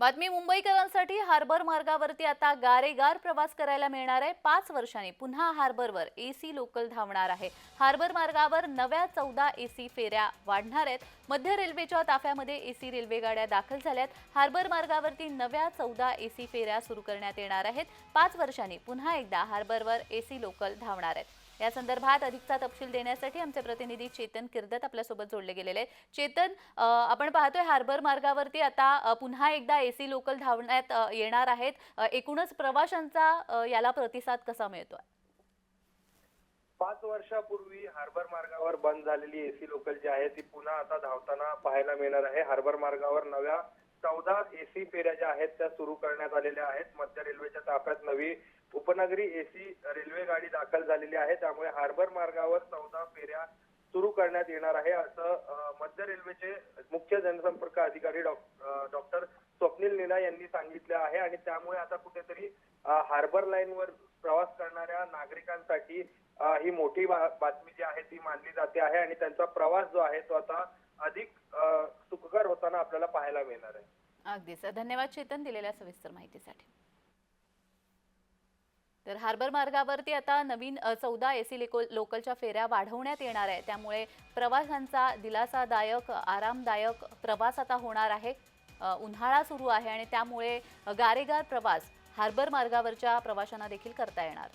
बातमी मुंबईकरांसाठी हार्बर मार्गावरती आता गारेगार प्रवास करायला मिळणार आहे. पाच वर्षांनी पुन्हा हार्बरवर एसी लोकल धावणार आहे. हार्बर मार्गावर नव्या चौदा एसी फेऱ्या वाढणार आहेत. मध्य रेल्वेच्या ताफ्यामध्ये एसी रेल्वे गाड्या दाखल झाल्यात. हार्बर मार्गावरती नव्या चौदा एसी फेऱ्या सुरू करण्यात येणार आहेत. पाच वर्षांनी पुन्हा एकदा हार्बरवर एसी लोकल धावणार आहेत. या संदर्भात अधिकचा तपशील देण्यासाठी आमचे प्रतिनिधी चेतन किर्दत आपल्यासोबत जोडले गेलेले आहेत. चेतन आपण पाहतोय हार्बर मार्गावरती आता पुन्हा एकदा एसी लोकल धावण्यात येणार आहेत. एकूणच प्रवाशांचा याला प्रतिसाद कसा मिळतोय? पाच वर्षापूर्वी हार्बर मार्गावर बंद झालेली एसी लोकल जी आहे ती पुन्हा आता धावताना पाहायला मिळणार आहे. हार्बर मार्गावर नव्या चौदा एसी फेऱ्या ज्या आहेत त्या सुरू करण्यात आलेल्या आहेत. मध्य रेल्वेच्या ताफ्यात नवी उपनगरी एसी रेल्वे गाडी दाखल झालेली आहे. त्यामुळे हार्बर मार्गावर चौदा फेऱ्या सुरू करण्यात येणार आहे असं मध्य रेल्वेचे मुख्य जनसंपर्क अधिकारी डॉक्टर स्वप्नील नीना यांनी सांगितले आहे. आणि त्यामुळे आता कुठेतरी हार्बर लाईनवर प्रवास करणाऱ्या नागरिकांसाठी ही मोठी बातमी जी आहे ती मानली जाते आहे. आणि त्यांचा प्रवास जो आहे तो आता अधिक सुखकर होताना आपल्याला पाहायला मिळणार आहे. अगदीच. धन्यवाद चेतन दिलेल्या सविस्तर माहितीसाठी. तर हार्बर मार्गावरती आता नवीन चौदा ए सी लोकल लोकलच्या फेऱ्या वाढवण्यात येणार आहे त्यामुळे प्रवाशांचा दिलासादायक आरामदायक प्रवास आता होणार आहे. उन्हाळा सुरू आहे आणि त्यामुळे गारेगार प्रवास हार्बर मार्गावरच्या प्रवाशांना देखील करता येणार.